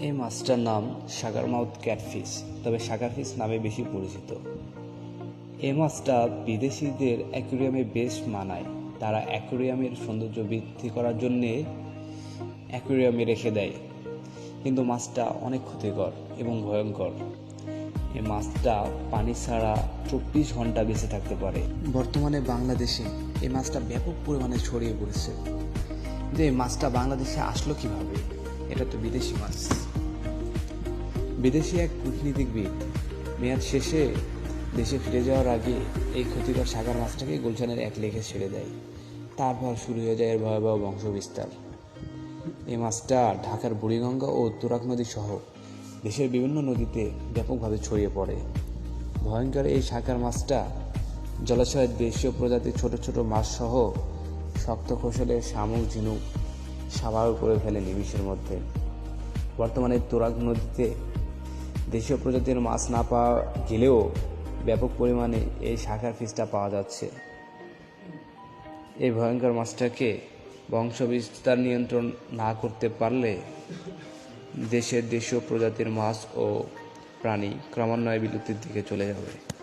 এই মাছটার নাম সাগার মাউথ ক্যাটফিশ, তবে সাগার ফিশ নামে বেশি পরিচিত। এই মাছটা বিদেশিদের অ্যাকুরিয়ামে বেশ মানায়। তারা অ্যাকুরিয়ামের সৌন্দর্য বৃদ্ধি করার জন্যে অ্যাকুরিয়ামে রেখে দেয়। কিন্তু মাছটা অনেক ক্ষতিকর এবং ভয়ঙ্কর। এই মাছটা পানি ছাড়া চব্বিশ ঘণ্টা বেঁচে থাকতে পারে। বর্তমানে বাংলাদেশে এই মাছটা ব্যাপক পরিমাণে ছড়িয়ে পড়েছে। যে মাছটা বাংলাদেশে আসলো কীভাবে? এটা তো বিদেশি মাছ। বিদেশি এক কূটনীতিকবিদ মেয়াদ শেষে দেশে ফিরে যাওয়ার আগে এই ক্ষতিকর সাগর মাছটাকে গুলশানের এক লেখে ছেড়ে দেয়। তারপর শুরু হয়ে যায় এর ভয়াবহ বংশবিস্তার। এই মাছটা ঢাকার বুড়িগঙ্গা ও তুরাগ নদী সহ দেশের বিভিন্ন নদীতে ব্যাপকভাবে ছড়িয়ে পড়ে। ভয়ঙ্কর এই সাকার মাছটা জলাশয়ের দেশীয় প্রজাতির ছোট ছোট মাছ সহ শক্ত কৌশলের শামুক, ঝিনুক সাবাও করে ফেলে নিমিষের মধ্যে। বর্তমানে তুরাগ নদীতে দেশীয় প্রজাতির মাছ না পাওয়া গেলেও ব্যাপক পরিমাণে এই শাখার ফিসটা পাওয়া যাচ্ছে। এই ভয়ঙ্কর মাছটাকে বংশবিস্তার নিয়ন্ত্রণ না করতে পারলে দেশের দেশীয় প্রজাতির মাছ ও প্রাণী ক্রমান্বয়ে বিলুপ্তির দিকে চলে যাবে।